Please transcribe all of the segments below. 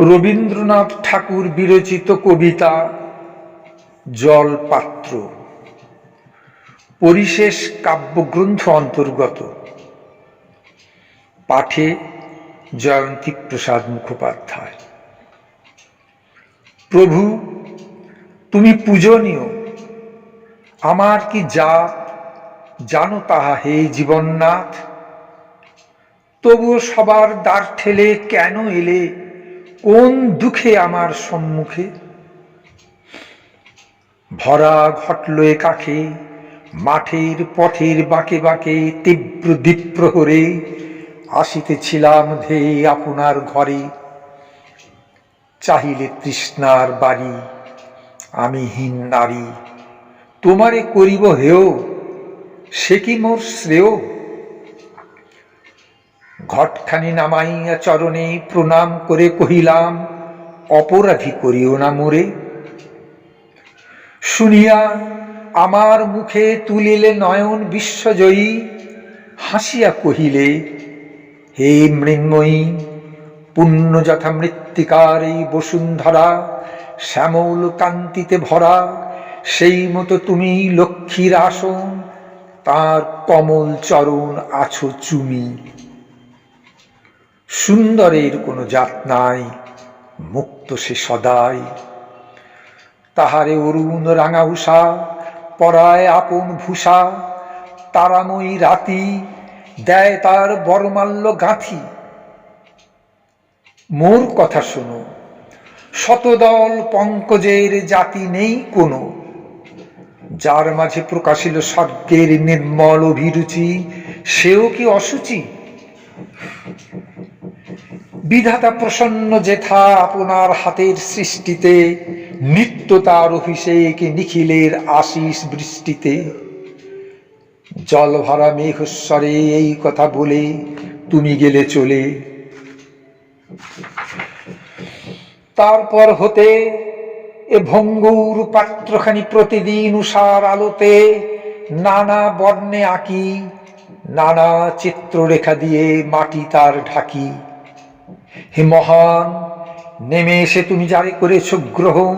রবীন্দ্রনাথ ঠাকুর বিরচিত কবিতা জলপাত্র। পরিশেষ কাব্যগ্রন্থ অন্তর্গত। পাঠে জয়ন্তী প্রসাদ মুখোপাধ্যায়। প্রভু, তুমি পূজনীয়। আমার কি জাত জানো তাহা হে জীবননাথ? তবুও সবার দ্বার ঠেলে কেন এলে? কোন দুঃখে আমার সম্মুখে? ভরা ঘটল কাকে? মাঠের পথের বাঁকে বাঁকে তীব্র দ্বীপ্রহরে আসিতেছিলাম ধেয়ে আপনার ঘরে। চাহিলে তৃষ্ণার বাড়ি, আমি হীন নারী। তোমারে করিব হেও সে কি মোর শ্রেয়? ঘটখানি নামাইয়া চরণে প্রণাম করে কহিলাম, অপরাধী করিও না মোরে। শুনিয়া আমার মুখে তুলিলে নয়ন বিশ্বজয়ী, হাসিয়া কহিলে, হে মৃন্ময়ী পুণ্য যথা মৃত্তিকার এই বসুন্ধরা, শ্যামল কান্তিতে ভরা, সেই মতো তুমি লক্ষ্মীর আসন, তার কমল চরণ আছো চুমি। সুন্দরের কোনো জাত নাই, মুক্ত সে সদাই। তাহারে অরুণ রাঙা উষা পরায় আপন ভূষা, তারাময়ী রাতি, দেয় তার বরমাল্য গাঁথি। মোর কথা শোনো, শতদল পঙ্কজের জাতি নেই কোনো, যার মাঝে প্রকাশিল স্বর্গের নির্মল অভিরুচি, সেও কি অসুচি? বিধাতা প্রসন্ন জেঠা আপনার হাতের সৃষ্টিতে, নিত্য তার অভিষেক নিখিলের আশিস বৃষ্টিতে। জল ভরা মেঘস্বরে এই কথা বলে তুমি গেলে চলে। তারপর হতে এ ভঙ্গুর পাত্রখানি প্রতিদিন উষার আলোতে নানা বর্ণে আঁকি, নানা চিত্ররেখা দিয়ে মাটি তার ঢাকি। হে মহান, নেমে এসে তুমি জারি করেছ গ্রহণ,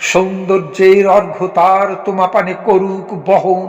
সৌন্দর্যের অর্ঘ্য তার তোমা পানে করুক বহন।